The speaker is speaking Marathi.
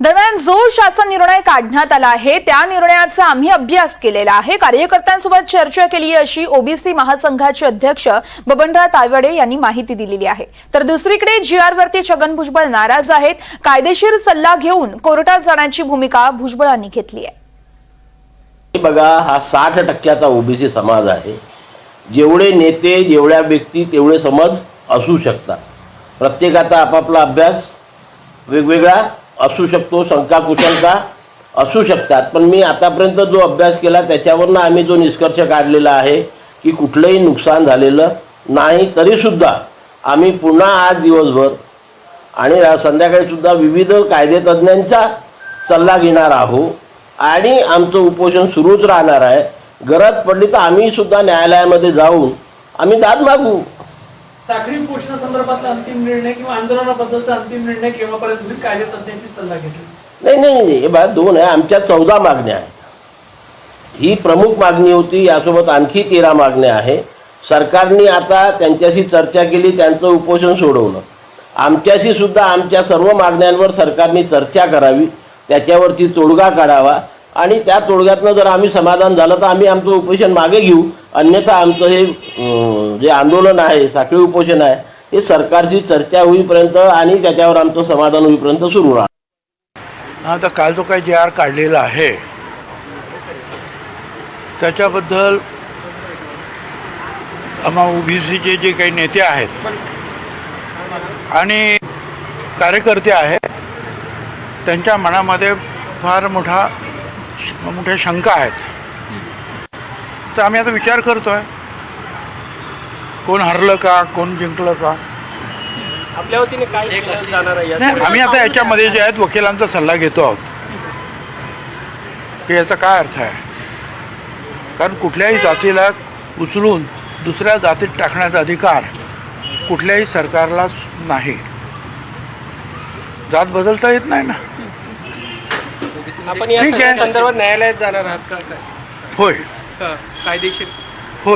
दरम्यान जो शासन निर्णय काढण्यात आला आहे त्या निर्णयाचा आम्ही अभ्यास केलेला आहे. कार्यकर्त्यांसोबत चर्चा केली अशी ओबीसी महासंघाचे अध्यक्ष बबनराव तायवाडे यांनी माहिती दिलेली आहे. तर दुसरीकडे जी आरवरती छगन भुजबळ नाराज आहेत. कायदेशीर सल्ला घेऊन कोर्टात जाण्याची भूमिका भुजबळांनी घेतली आहे. बघा हा साठ टक्क्याचा ओबीसी समाज आहे. जेवढे नेते जेवढ्या व्यक्ती तेवढे समज असू शकतात. प्रत्येकाचा आपापला अभ्यास वेगवेगळा असू शकतो शंका कुशंका असू शकतात. पण मी आतापर्यंत जो अभ्यास केला त्याच्यावरनं आम्ही जो निष्कर्ष काढलेला आहे की कुठलंही नुकसान झालेलं नाही तरीसुद्धा आम्ही पुन्हा आज दिवसभर आणि संध्याकाळीसुद्धा विविध कायदेतज्ञांचा सल्ला घेणार आहोत आणि आमचं उपोषण सुरूच राहणार आहे. गरज पडली तर आम्हीसुद्धा न्यायालयामध्ये जाऊन आम्ही दाद मागू. साखळी पोषणासंदर्भातला अंतिम निर्णय किंवा आंदोलनाबद्दलचा अंतिम निर्णय केव्हापर्यंत होईल कार्यतज्ञांची सल्ला घेतली. नाही नाही नाही हे बघा दोन आहे. आमच्या चौदा मागण्या आहेत. ही प्रमुख मागणी होती यासोबत आणखी तेरा मागण्या आहे. सरकारने आता त्यांच्याशी चर्चा केली त्यांचं उपोषण सोडवलं. आमच्याशी सुद्धा आमच्या सर्व मागण्यांवर सरकारने चर्चा करावी त्याच्यावरती तोडगा काढावा. आणि त्या तोडग्यातनं जर आम्ही समाधान झालं तर आम्ही आमचं उपोषण मागे घेऊ. अन्यथा आमचं हे जे आंदोलन आहे साखळी उपोषण आहे हे सरकारशी चर्चा होईपर्यंत आणि त्याच्यावर आमचं समाधान होईपर्यंत सुरू राहणार. आता काल जो काही जे आर काढलेला आहे त्याच्याबद्दल आम्हा ओबीसीचे जे काही नेते आहेत आणि कार्यकर्ते आहेत त्यांच्या मनामध्ये फार मोठा मोठ्या शंका आहेत. तर आम्ही आता विचार करतोय. कोण हरलं का कोण जिंकलं का? आपल्या वतीने काय केलं जाणार आहे नाही आम्ही आता याच्यामध्ये जे आहेत वकिलांचा सल्ला घेतो आहोत. की याचा काय अर्थ आहे? कारण कुठल्याही जातीला उचलून दुसऱ्या जातीत टाकण्याचा अधिकार कुठल्याही सरकारला नाही. जात बदलता येत नाही ना. आपण या ठीक आहे. सगळ्या संदर्भात न्यायालयात जाणार आहात का? काय होय. का कायदेशीर